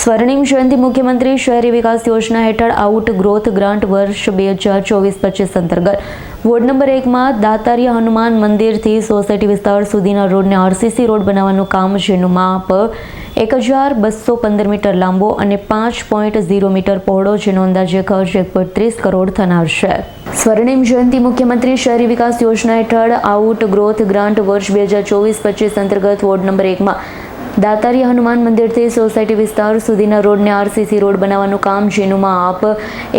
સ્વર્ણિમ જયંતિ મુખ્યમંત્રી શહેરી વિકાસ યોજના હેઠળ આઉટ ગ્રોથ ગ્રાન્ટ વર્ષ બે હજાર ચોવીસ પચીસ અંતર્ગત. વોર્ડ નંબર એકમાં દાતારિયા હનુમાન મંદિરથી સોસાયટી વિસ્તાર સુધીના રોડને આરસીસી રોડ બનાવવાનું કામ જેનું માપ એક હજાર બસો પંદર મીટર લાંબો અને પાંચ પોઈન્ટ ઝીરો મીટર પહોળો જેનો અંદાજે ખર્ચ એક પોઈન્ટ ત્રીસ કરોડ થનાર છે. સ્વર્ણિમ જયંતિ મુખ્યમંત્રી શહેરી વિકાસ યોજના હેઠળ આઉટ ગ્રોથ ગ્રાન્ટ વર્ષ બે હજાર ચોવીસ પચીસ અંતર્ગત વોર્ડ નંબર એકમાં દાતારી હનુમાન મંદિરથી સોસાયટી વિસ્તાર સુધીના રોડને આરસીસી રોડ બનાવવાનું કામ જેનું માપ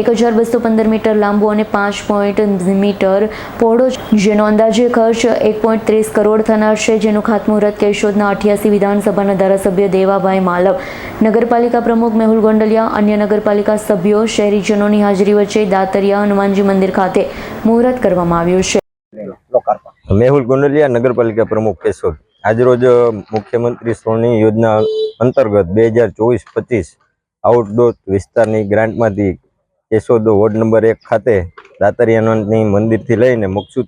એક હજાર બસો પંદર મીટર લાંબો અને પાંચ પોઈન્ટ મીટર પહોળો જેનો અંદાજે ખર્ચ એક પોઈન્ટ ત્રીસ કરોડ થનાર છે, જેનું ખાતમુહૂર્ત કેશોદના અઠ્યાસી વિધાનસભાના ધારાસભ્ય દેવાભાઈ માલવ. નગરપાલિકા પ્રમુખ મેહુલ ગોંડલિયા, અન્ય નગરપાલિકા સભ્યો, શહેરીજનોની હાજરી વચ્ચે દાતરિયા હનુમાનજી મંદિર ખાતે મુહૂર્ત કરવામાં આવ્યું છે. મેહુલ ગોંડલિયા, નગરપાલિકા પ્રમુખ કેશોદ. આજરોજ મુખ્યમંત્રી શ્રોની યોજના અંતર્ગત બે હજાર ચોવીસ પચીસ આઉટડોર વિસ્તારની ગ્રાન્ટમાંથી કેશોદ વોર્ડ નંબર એક ખાતે દાતરિયાનંદની મંદિરથી લઈને મકસૂદ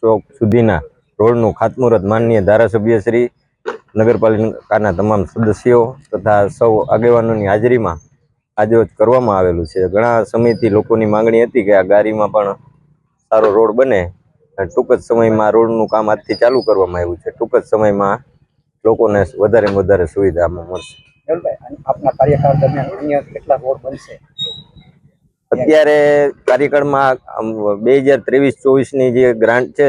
ચોક સુધીના રોડનું ખાતમુહૂર્ત માનનીય ધારાસભ્ય શ્રી નગરપાલિકાના તમામ સદસ્યો તથા સૌ આગેવાનોની હાજરીમાં આજરોજ કરવામાં આવેલું છે. ઘણા સમયથી લોકોની માંગણી હતી કે આ ગાડીમાં પણ સારો રોડ બને. ટૂંક જ સમયમાં રોડનું કામ આજથી ચાલુ કરવામાં આવ્યું છે. ટૂંક જ સમયમાં લોકોને વધારે વધારે સુવિધામાં મળશે. આપના કાર્યકાળ દરમિયાન અન્ય કેટલા રોડ બનશે? અત્યારે કાર્યકાળમાં બે હજાર ત્રેવીસ ચોવીસની જે ગ્રાન્ટ છે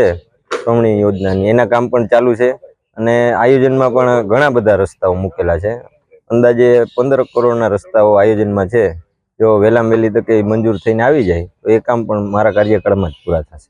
શ્રમણી યોજનાની એના કામ પણ ચાલુ છે અને આયોજનમાં પણ ઘણા બધા રસ્તાઓ મૂકેલા છે. અંદાજે પંદર કરોડના રસ્તાઓ આયોજનમાં છે. જો વહેલામાં વહેલી તકે મંજૂર થઈને આવી જાય તો એ કામ પણ મારા કાર્યકાળમાં જ પૂરા થશે.